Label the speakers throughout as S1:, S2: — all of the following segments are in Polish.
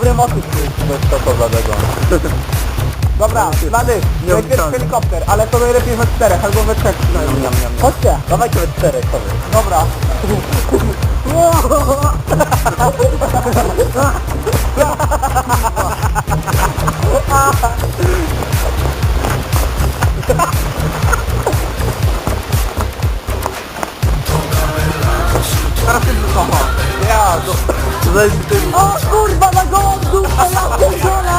S1: Dobry motyw za tego. Dobra, Blady,
S2: Nie
S1: najpierw
S2: odciągnę.
S1: helikopter, ale to najlepiej we czterech, albo we trzech przynajmniej.
S2: Niam, niam, niam.
S1: Chodźcie, dawajcie we czterech, chodź. Dobra.
S2: Weź ty...
S1: O kurwa, na gołą dupę, ja pierdolę!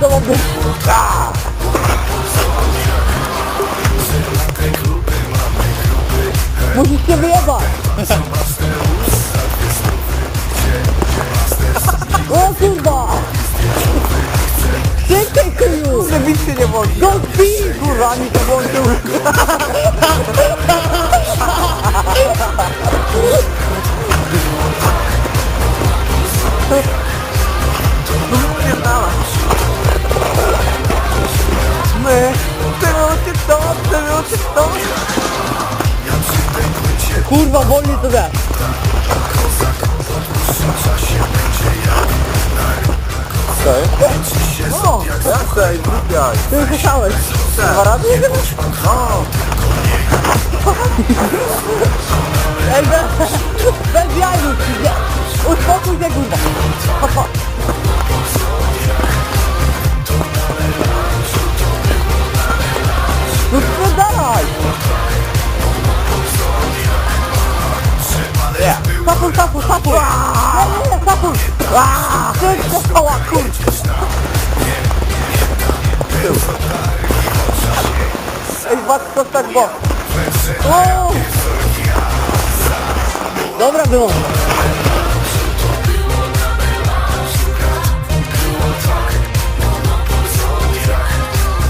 S1: To ma być... Musisz się wyjebać! O kurwa! Czekaj chuju!
S2: Kurde, bić się nie woli.
S1: Go! Kurwa, mi to włączył! Kurwa, wolniej to da!
S2: No, jak chcesz, zrupiaj.
S1: Ty już słyszałeś! Dwa razy?
S2: No,
S1: Sapur, sapur, sapur! Nie, nie, nie, sapur! Ty, to koła, kurwa! Ej, was to tak bo... O! Dobra było.